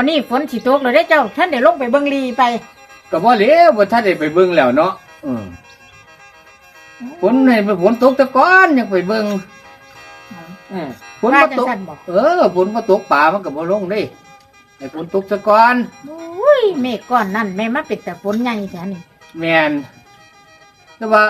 ห่วยถ้าวันนี้ฝนสิตกเลยได้เจ้าท่านได้ลงไปเบิ่งลีไปก็บ่เหลวบ่ทันได้ไปเบิ่งแล้วเนาะอืมฝนให้ฝนตกแตะก้อนยังไปเบิ่งเออฝนว่าบ่จังตก ซั่นบอกเออฝนบ่ตกป่ามันก็บ่ลงเด้ให้ฝนตกซะก่อนอุ้ยเมฆก้อนนั่นแม่มาเป็นแต่ฝนใหญ่แท้นี่แม่นแต่ว่า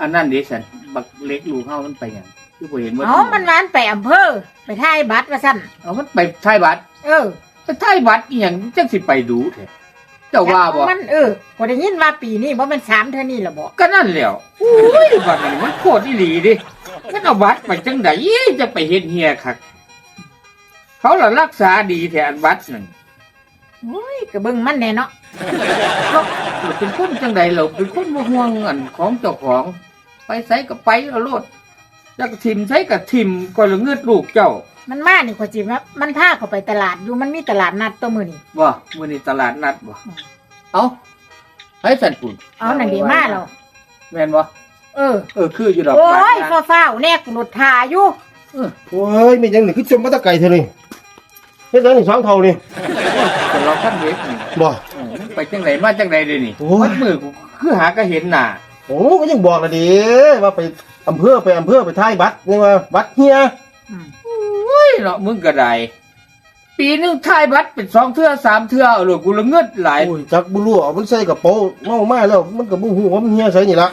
อันนั้นดิฉันบักเล็กลูกเฮามันไปหยังคือบ่เห็นว่าอ๋อมันวานไปอำเภอ ไปถ่ายบัตรว่าซั่นเอามันไปท้ายบัตรเออ ไปท้ายบัตรอีหยังจังสิไปดูแท้เจ้าว่าบ่มันเออก็ได้ยินว่าปีนี้บ่แม่นสามเท่านี้ล่ะบ่ก็นั่นแหล้วอุ้ยบัดนี้มันโคตรอีหลีดิมันเอาบัตรไปจังไดจะไปเฮ็ดเฮียคักเขาล่ะรักษาดีแท้อันบัตรนั่นอุ้ยก็เบิ่งมันแน่เนาะเราเราเป็นคนจังใดเราเป็นคนบ่ห่วงอันของเจ้าของ ไปไสก็ไปเอาโลดจักทิมไสก็ทิมก็ละเงือดลูกเจ้า มันมานี่ขอยจิว่ามันพาเขาไปตลาดอยู่มันมีตลาดนัดตัวมื้อนี้บ่มื้อนี้ตลาดนัดบ่เอาให้สันปุ่นเอานั่นดีมาแล้วแม่นบ่เออ เออคืออยู่ดอกโอ้บาทยนะฟ้าวๆแนกหลุดทาอยู่เออโอ้ยมีจังนี่คือจมมาแตะไก่เท่านี้เฮ็ดจังนี่สองเท่านี่แต่เราคันเฮ็ดนี่บ่เออมันไปจังไดมาจังไดเด้นี่โอ้ยมันมือกูคือหาก็เห็นหน้าโอ้ก็ยังบอกละดิว่าไปอำเภอไปอำเภอไปท้ายบัตรนี่ว่าบัตรเฮียอืม เฮ้ยเนาะมึงก็ได้ปีหนึงทายบัตรเป็นสองเทื่อสามเทื่อเอาโลดกูละเงือดหลาย โอ้ยจักบ่รู้เอามันใส่กระเป๋าเมามาแล้ว มันก็บ่ฮู้ว่ามันเฮียใส่นี่ล่ะ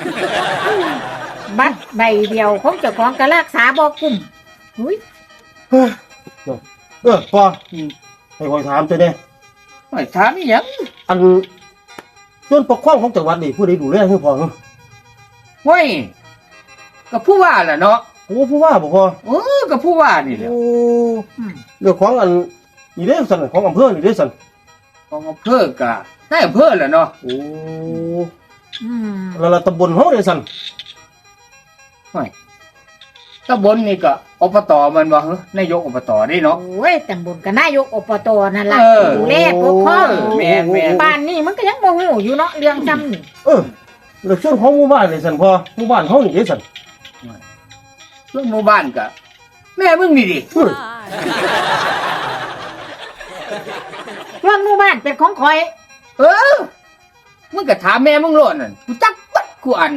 บัตรใบเดียวของเจ้าของก็รักษาบ่กุ้มอุ้ยเฮ้ยเออพออืม ให้คอยถามเจ้าแน่ไม่ถามอีหยังอันส่วนปกครองของจังหวัดนี่ผู้ใดดูแลคือพอเหรอเฮ้ยก็ผู้ว่าแหละเนาะ โอ้ผู้ว่าบ่พอเออก็ผู้ว่านี่แหละโอ้อืมเรื่องของอันนี่เด้อสั่นของอำเภอนี่เด้อสั่นของอำเภอกะนายอำเภอแหละเนาะโอ้อืมแล้วละตำบลเฮาเด้อสั่นตำบลนี่ก็อบตมันบ่เหรอนายกอบตนี่เนาะโอ้ยตำบลกับนายกอบตนั่นล่ะเออ ดูแลปกครองเออแม่นแม่นบ้านนี่มันก็ยังบ่ฮู้อยู่เนาะเรื่องจำนี่เออแล้วส่วนของหมู่บ้านนี่สั่นพอหมู่บ้านเฮานี่เด้อสั่น เรื่องหมู่บ้านก็แม่มึงนี่ดิเออเรื่องหมู่บ้านเป็นของข่อย เออมึงก็ถามแม่มึงโลดนั่นกูจักปัดกูอัน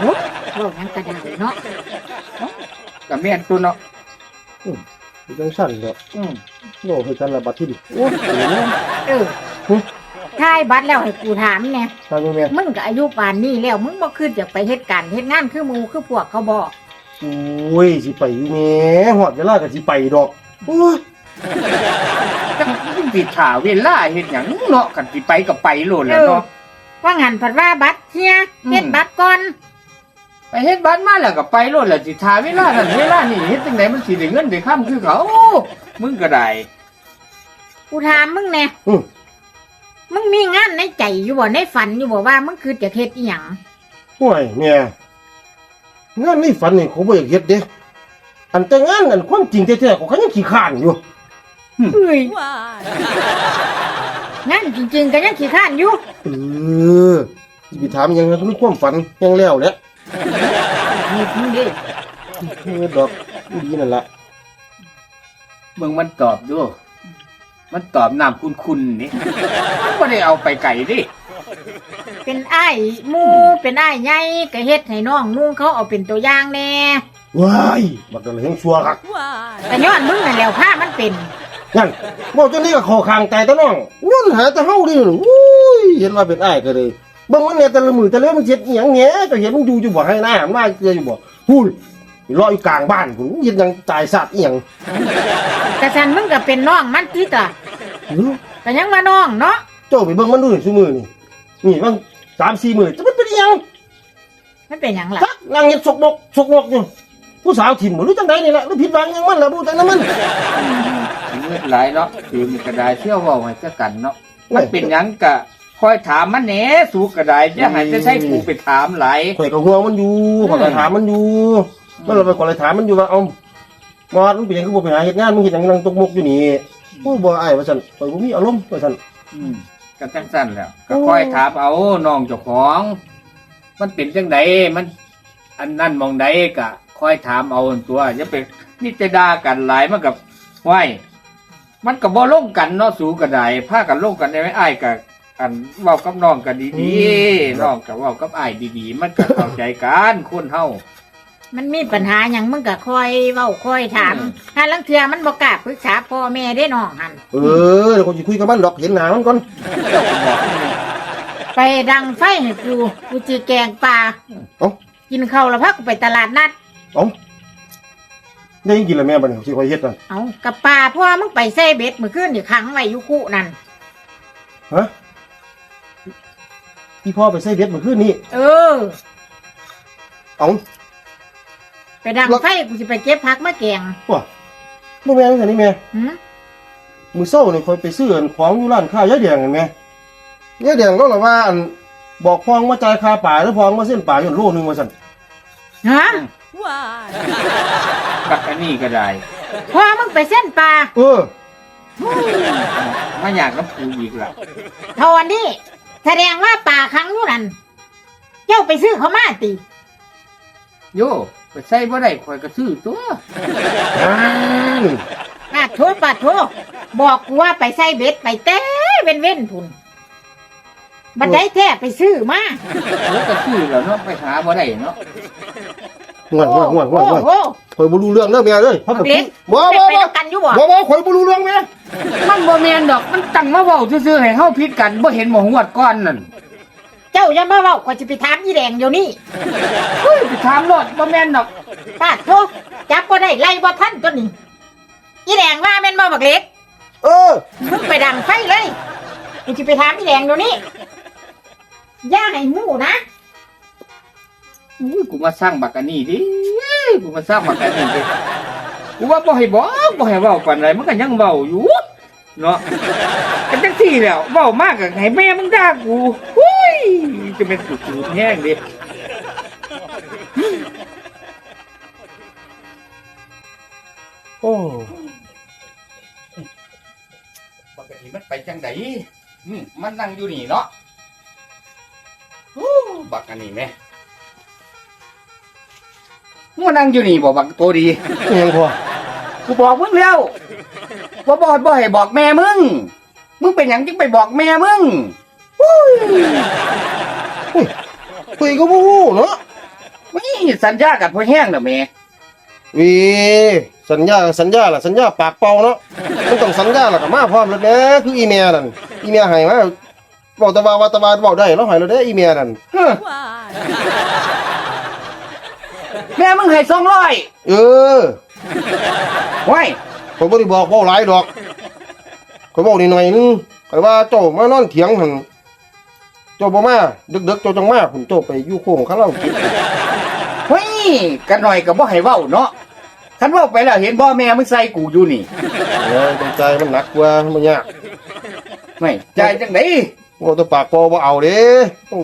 โอ้ยเว้าหยังก็ได้เนาะก็แม่นตัวเนาะเป็นจังสั่นเด้ออืมโลให้กันละบัดที่ดิโอ้ยเดี๋ยวนะเออ ทายบัตรแล้วให้กูถามแหน่ทางนี้แม่มึงก็อายุป่านนี้แล้วมึงบ่คิดจะไปเฮ็ดการเฮ็ดงานคือหมู่คือพวกเขาบ่โอ้ยสิไปอยู่แหม่ฮอดเวลาก็สิไปดอกโอ้ยจักมึงสิถ่าเวลาเฮ็ดหยังเนาะกันสิไปก็ไปโลดแหล้วเนาะว่างันผัดว่าบัตรเฮียอืมเฮ็ดบัตรก่อนไปเฮ็ดบ้านมาแล้วก็ไปโลดแล้วสิถ่าเวลานั้นเวลานี้เฮ็ดจังไดมันสิได้เงินได้ค่ำคือเขามึงก็ได้กูถามมึงแหน่อือ มึงมีงานในใจอยู่บ่ในฝันอยู่บ่ว่ามึงคือจะเฮ็ดอีหยังโอ้ยแม่งานในฝันนี่เขาบ่อยากเฮ็ดเด้อันแต่งานอันความจริงแท้ๆเขาก็ยังขี้ข้านอยู่เอ้ยงานจริงๆก็ยังขี้ข้านอยู่เออสิไปถามหยังนั้นความฝันยังแล้วแหละนี่มึงดิเออดอกอีดีนั่นล่ะมึงมันตอบดู มันตอบน้ำคุณๆนี่ มันบ่ได้เอาไปไกลดิเป็นอ้ายหมู่เป็นอ้ายใหญ่ก็เฮ็ดให้น้องนุ่งเขาเอาเป็นตัวอย่างแหน่ว้ายบักนั่นแห่งชัวคักแต่ย้อนมึงนั่นแหล้วพามันเป็น นั่นบอกจังนี้ก็ขอคางใจตะน้องวนหาแต่เฮาดิอุ้ยเห็นว่าเป็นอ้ายก็เลยเบิ่งมันเนี่ยแต่ละมือแต่ละมันเจ็ดอีหยังแหน่ก็เห็นมันอยู่อยู่บ่ให้หน้ามันมาเกลืออยู่บ่พูด รออยู่กลางบ้านกูเห็นหยังตายสัตว์อีหยังกระสันมึงก็เป็นน้องมันติตะหือก็ยังว่าน้องเนาะเจ้าไปเบิ่งมันดูนี่ซุมือนี่นี่บางสามสี่มือจะมันเป็นอีหยังมันเป็นหยังล่ะจักนั่งเฮ็ดสกมกสกมกอยู่ผู้สาวถิ่มบ่รู้จังใดนี่แหละหรือผิดหวังหยังมันล่ะบ่รู้จังนั้นมันเงินหลายเนาะคือมันก็ได้เที่ยวเว้าให้ซะกันเนาะมันเป็นหยังกะคอยถามมันแหน่สู้ก็ได้อย่าให้จะใช้กูไปถามหลายข่อยก็ห่วงมันอยู่ข่อยก็ถามมันอยู่ มันเราไปก่อนเลยถามมันอยู่ว่าเอามอดมันเป็นหยังคือบ่ไปหาเฮ็ดงานมึงเฮ็ดหยังนั่งตกมกอยู่นี่โอ้บ่อ้ายว่าซั่นข่อยบ่มีอารมณ์ว่าซั่น อืมก็จังสั้นแหล้วก็คอยถามเอาน้องเจ้าของ มันเป็นจังไดมัน อันนั่นมองใดกะคอยถามเอาตัวอย่าไปนี่จะด่ากันหลายมันกับไหวมันก็บ่ลงกันเนาะสูก็ได้พากันลงกันได้ไหมอ้ายกับอันเว้ากับน้องกันดีๆน้องก็เว้ากับอ้ายดีๆ มันก็เข้าใจกันคนเฮา มันมีปัญหาหยังมึงก็คอยเว้าคอยถามอืมถ้าลังเทื่อมันบ่กล้าปรึกษาพ่อแม่ได้น้องหันเออเดี๋ยวคนจะคุยกับมันดอกเห็นหน้ามันก่อนเจ้าก็บอกนี่ไปดังไฟให้กูกูจีแกงปลาเอ้ากินข้าวแล้วพักกูไปตลาดนัด เอ้าได้ยินแล้วแม่บัดนี้สิคอยเฮ็ดนั่นเอากับปลาเพราะว่ามึงไปเซ่เบ็ดเมื่อคืนอยู่ขังไว้อยู่คุนั่นฮะพี่พ่อไปใส่เบ็ดเมื่อคืนนี้เออ เอ้า ไปดังไฟกูจะไปเก็บผักมาแกงว่ะบ่แม่นซั่นนี่แม่หืมมื้อเช้านี่คอยไปซื้ออันของอยู่ร้านค้ายายแดงเห็นไหมยายแดงก็ล่ะว่าอันบอกพองมาจ่ายค่าป่าหรือพองมาเส้นป่าอยู่โลนึงว่าซั่นฮะบักอันนี้ก็ได้พอมึงไปเส้นปลาเออมาอยากกับกูอีกล่ะเท่าวันนี้แสดงว่าปลาขังอยู่นั่นเจ้าไปซื้อเขามาติโย ไปใส่บ่ได้ข่อยก็ซื้อตัวอ้าวปาดโทษปาดโทษบอกกูว่าไปใส่เบ็ดไปเต้เว้นเว้นทุนบันไดแท้ไปซื้อมาแล้วก็ซื้อแล้วเนาะไปหาบ่ได้เนาะง่วนง่วนง่วนง่วนง่วนโอ้โห ข่อยบ่รู้เรื่องเด้อแม่เด้อพักกับเล็กบ่เล็บ่กไปบ่ด้วยกันอยู่บ่ บ่บ่ข่อยบ่รู้เรื่องแม่มันบ่แม่นดอก มันตั้งมาเว้าซื่อๆให้เฮาผิดกันบ่เห็นหมอหวดก่อนนั่น เจ้าอย่ามาเว้าก็จะไปถามยี่แดงเดี๋ยวนี้เฮ้ยไปถามรถบ่แม่นดอกปาดโทษจับก็ได้ไล่บ่ทันตัวนี้ยี่แดงว่าแม่นบ่บักเล็กเออ มึงไปดังไฟเลยกูจะไปถามยี่แดงเดี๋ยวนี้อย่าให้หมู่นะอุ้ยกูมาสร้างบักอันนี้ดิกูมาสร้างบักอันนี้ดิกูว่าบ่ให้บอกบ่ให้เว้าปานใดมันก็ยังเว้าอยู่เนาะกันจังซี่แหล้วเว้ามากก็ให้แม่มึงด่ากูหุ้ย จะเป็นสุดๆแห้งดิโอ้ปกติมันไปจังไดอืมมันนั่งอยู่นี่เนาะโอ้บักอันนี้แม่มันนั่งอยู่นี่บ่บักตัวดีอิหยังพอกูบอกมึงแล้วว่าบอดบ่ให้บอกแม่มึง มึงเป็นหยังจึงไปบอกแม่มึง คุยก็บ่ฮู้เนาะไม่สัญญากับพ่อแห้งเด้อแม่วีสัญญาสัญญาล่ะสัญญาปากเปล่าเนาะมันต้องสัญญาล่ะก็มาพร้อมแล้วแหละคืออีเมียนั่นอีเมียให้มาบอกตะวาว่าตะวาเว้าได้แล้วให้แล้วเด้อีเมียนั่นแม่มึงให้สองร้อยเออไว้ข่อยบ่ได้บอกเว้าหลายดอกข่อยเว้านิดหน่อยนึงข่อยว่าเจ้ามานอนเถียงหั่น จ้าบ่มาดึกๆเจ้าจังมาผมเจ้าไปอยู่โค้งคาราโอเกะเฮ้ยกันหน่อยก็บ่ให้เว้าเนาะคันเว้าไปแล้วเห็นบ่แม่มึงใส่กูอยู่นี่เออตใจมันหนักกว่ามันยากไม่ใจายจังไดเว้าแต่ปากเป่าบ่เอาเด้ต้อง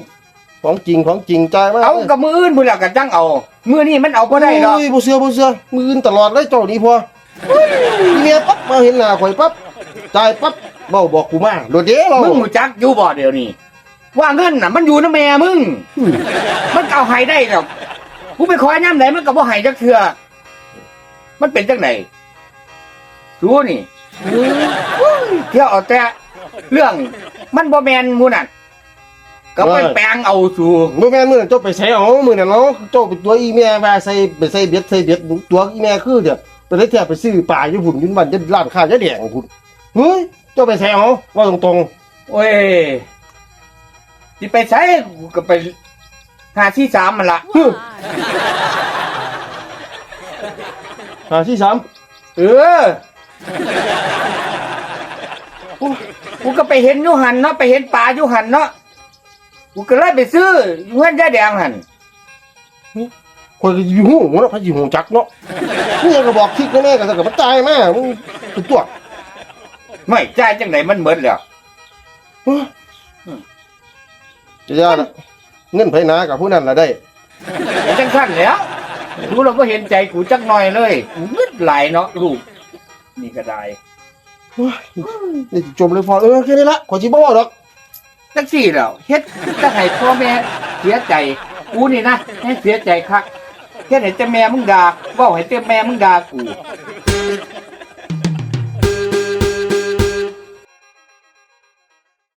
ของจริงของจริงใจายมาเอากับมืออื่นพุ่นล่ะก็จังเอา มือนี้มันเอาบ่ได้ดอกโยบ่เชื่อบ่เชื่อมืออื่นตลอดเลยเจ้านี่พออีเมียปั๊บมาเห็นหน้าข่อยปั๊บจ่ายปั๊บเว้าบอกกูมาโดดเด้เรามึงหูจักอยู่บ่เดี๋ยวนี้ ว่าเงินน่ะ มันอยู่นะแม่มึงอืมมันเอาให้ได้หรอกกูไปขอย่ำไหนมันก็บ่ให้จักเทื่อมันเป็นจังไหนรู้นี่เที่ยวเอาแต่เรื่องมันบ่แมนหมูนั่นก็ไปแปลงเอาสู่บ่แม่นมื้อนั้นเจ้าไปใส่เอามื้อนั้นเนาะเจ้าไปตัวอีเมียว่าใส่ไปใส่เบ็ดใส่เบ็ดตัวอีเมียคือเดี๋ยวไปได้แท้ไปซื้อปลาอยู่พุ่นอยู่บ้านจะร้านค้ายะแดงพุ่นเฮ้ยเจ้าไปใส่เอาว่าตรงโอ้ย สิไปใช้กูก็ไปหาที่สามมันละๆฮึหาที่สามเออกูกูก็ไปเห็นอยูหันเนาะไปเห็นปลาอยูหันเนาะกูก็เลยไปซื้ออยู่เงินยาแดงหันคนก็อยู่หูเนาะพะอยู่หูจักเนาะนี่ยังก็บอกทิกแน่ๆก็จะกับมันตายมามึงเป็นตัวไม่จ่ายจังไหนมันเหมือนแล้ว จะยาละเงินไผนากับผู้นั้นละได้มันจังสั้นแหล้วรู้เราก็เห็นใจกูจักหน่อยเลยกูมึดหลายเนาะลูกนี่ก็ได้นี่จมเลยพอเออแค่นี้ละขอจิบ่ว่าดอกจักสี่แล้วเฮ็ดจะให้พ่อแม่เสียใจกูนี่นะให้เสียใจคักเฮ็ดให้แต่แม่มึงด่าเว้าให้แต่แม่มึงด่ากู